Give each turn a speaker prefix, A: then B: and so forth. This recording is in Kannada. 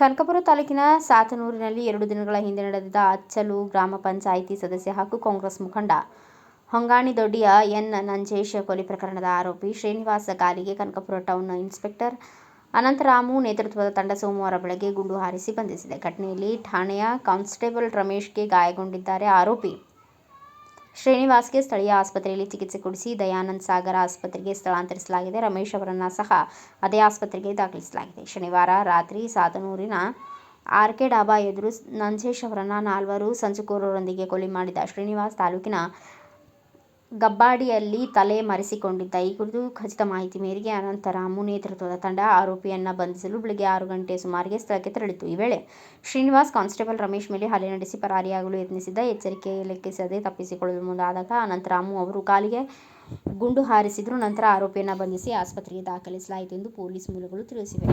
A: ಕನಕಪುರ ತಾಲೂಕಿನ ಸಾತನೂರಿನಲ್ಲಿ ಎರಡು ದಿನಗಳ ಹಿಂದೆ ನಡೆದಿದ್ದ ಅಚ್ಚಲು ಗ್ರಾಮ ಪಂಚಾಯಿತಿ ಸದಸ್ಯ ಹಾಗೂ ಕಾಂಗ್ರೆಸ್ ಮುಖಂಡ ಹೊಂಗಾಣಿ ದೊಡ್ಡಿಯ ಎನ್ ನಂಜೇಶ್ ಕೊಲೆ ಪ್ರಕರಣದ ಆರೋಪಿ ಶ್ರೀನಿವಾಸ ಗಾಲಿಗೆ ಕನಕಪುರ ಟೌನ್ ಇನ್ಸ್ಪೆಕ್ಟರ್ ಅನಂತರಾಮು ನೇತೃತ್ವದ ತಂಡ ಸೋಮವಾರ ಬೆಳಗ್ಗೆ ಗುಂಡು ಹಾರಿಸಿ ಬಂಧಿಸಿದೆ. ಘಟನೆಯಲ್ಲಿ ಠಾಣೆಯ ಕಾನ್ಸ್ಟೇಬಲ್ ರಮೇಶ್ಗೆ ಗಾಯಗೊಂಡಿದ್ದಾರೆ ಆರೋಪಿ. ಶ್ರೀನಿವಾಸ್ಗೆ ಸ್ಥಳೀಯ ಆಸ್ಪತ್ರೆಯಲ್ಲಿ ಚಿಕಿತ್ಸೆ ಕೊಡಿಸಿ ದಯಾನಂದ್ ಸಾಗರ ಆಸ್ಪತ್ರೆಗೆ ಸ್ಥಳಾಂತರಿಸಲಾಗಿದೆ. ರಮೇಶ್ ಅವರನ್ನ ಸಹ ಅದೇ ಆಸ್ಪತ್ರೆಗೆ ದಾಖಲಿಸಲಾಗಿದೆ. ಶನಿವಾರ ರಾತ್ರಿ ಸಾತನೂರಿನ ಆರ್ಕೆ ಡಾಬಾ ಎದುರು ನಂಜೇಶ್ ಅವರನ್ನು ನಾಲ್ವರು ಸಂಚುಕೋರರೊಂದಿಗೆ ಕೊಲೆ ಮಾಡಿದ ಶ್ರೀನಿವಾಸ್ ತಾಲೂಕಿನ ಗಬ್ಬಾಡಿಯಲ್ಲಿ ತಲೆ ಮರೆಸಿಕೊಂಡಿದ್ದ ಈ ಕುರಿತು ಖಚಿತ ಮಾಹಿತಿ ಮೇರೆಗೆ ಅನಂತರಾಮು ನೇತೃತ್ವದ ತಂಡ ಆರೋಪಿಯನ್ನ ಬಂಧಿಸಲು ಬೆಳಗ್ಗೆ ಆರು ಗಂಟೆ ಸುಮಾರಿಗೆ ಸ್ಥಳಕ್ಕೆ ತೆರಳಿತು. ಈ ವೇಳೆ ಶ್ರೀನಿವಾಸ್ ಕಾನ್ಸ್ಟೇಬಲ್ ರಮೇಶ್ ಮೇಲೆ ಹಲ್ಲೆ ನಡೆಸಿ ಪರಾರಿಯಾಗಲು ಯತ್ನಿಸಿದ್ದ ಎಚ್ಚರಿಕೆ ಲೆಕ್ಕಿಸದೆ ತಪ್ಪಿಸಿಕೊಳ್ಳಲು ಮುಂದಾದಾಗ ಅನಂತರಾಮು ಅವರು ಕಾಲಿಗೆ ಗುಂಡು ಹಾರಿಸಿದರು. ನಂತರ ಆರೋಪಿಯನ್ನ ಬಂಧಿಸಿ ಆಸ್ಪತ್ರೆಗೆ ದಾಖಲಿಸಲಾಯಿತು ಎಂದು ಪೊಲೀಸ್ ಮೂಲಗಳು ತಿಳಿಸಿವೆ.